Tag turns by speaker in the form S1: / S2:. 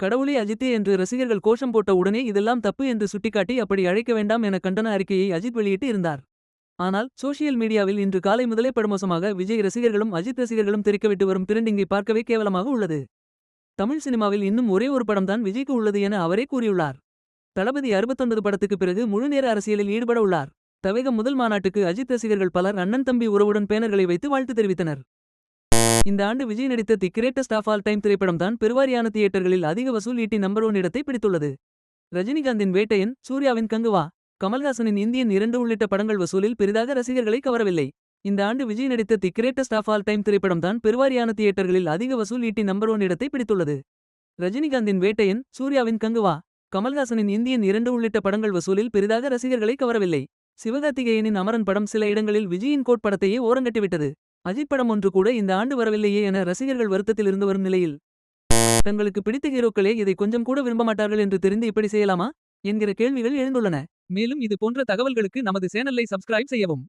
S1: கடவுளே அஜித்தே என்று ரசிகர்கள் கோஷம் போட்ட உடனே இதெல்லாம் தப்பு என்று சுட்டிக்காட்டி அப்படி அழைக்க வேண்டாம் என கண்டன அறிக்கையை அஜித் வெளியிட்டு இருந்தார். ஆனால் சோஷியல் மீடியாவில் இன்று காலை முதலே படுமோசமாக விஜய் ரசிகர்களும் அஜித் ரசிகர்களும் தெரிக்கவிட்டு வரும் திரண்டிங்கை பார்க்கவே கேவலமாக உள்ளது. தமிழ் சினிமாவில் இன்னும் ஒரே ஒரு படம்தான் விஜய்க்கு உள்ளது என அவரே கூறியுள்ளார். தளபதி 69 படத்துக்கு பிறகு முழுநேர அரசியலில் ஈடுபட உள்ளார். தவேகம் முதல் மாநாட்டுக்கு அஜித் ரசிகர்கள் பலர் அண்ணன் தம்பி உறவுடன் பேனர்களை வைத்து வாழ்த்து தெரிவித்தனர். இந்த ஆண்டு விஜய் நடித்த the greatest of all time திரைப்படம்தான் பெருவாரியான தியேட்டர்களில் அதிக வசூல் ஈட்டி நம்பர் ஒன் இடத்தை பிடித்துள்ளது. ரஜினிகாந்தின் வேட்டையன் சூர்யாவின் கங்குவா கமல்ஹாசனின் இந்தியன் இரண்டு உள்ளிட்ட படங்கள் வசூலில் பெரிதாக ரசிகர்களை கவரவில்லை. இந்த ஆண்டு விஜய் நடித்த the greatest of all time திரைப்படம்தான் பெருவாரியான தியேட்டர்களில் அதிக வசூல் ஈட்டி நம்பர் ஒன் இடத்தை பிடித்துள்ளது. ரஜினிகாந்தின் வேட்டையன் சூர்யாவின் கங்குவா கமல்ஹாசனின் இந்தியன் இரண்டு உள்ளிட்ட படங்கள் வசூலில் பெரிதாக ரசிகர்களை கவரவில்லை. சிவகார்த்திகேயனின் அமரன் படம் சில இடங்களில் விஜயின் கோட் படத்தையே ஓரங்கட்டிவிட்டது. அஜித் படம் ஒன்று கூட இந்த ஆண்டு வரவில்லையே என ரசிகர்கள் வருத்தத்தில் இருந்து வரும் நிலையில். தங்களுக்கு பிடித்த ஹீரோக்களே இதை கொஞ்சம் கூட விரும்பமாட்டார்கள் என்று தெரிந்து இப்படி செய்யலாமா என்கிற கேள்விகள் எழுந்துள்ளன. மேலும் இது போன்ற தகவல்களுக்கு நமது சேனலை சப்ஸ்கிரைப் செய்யவும்.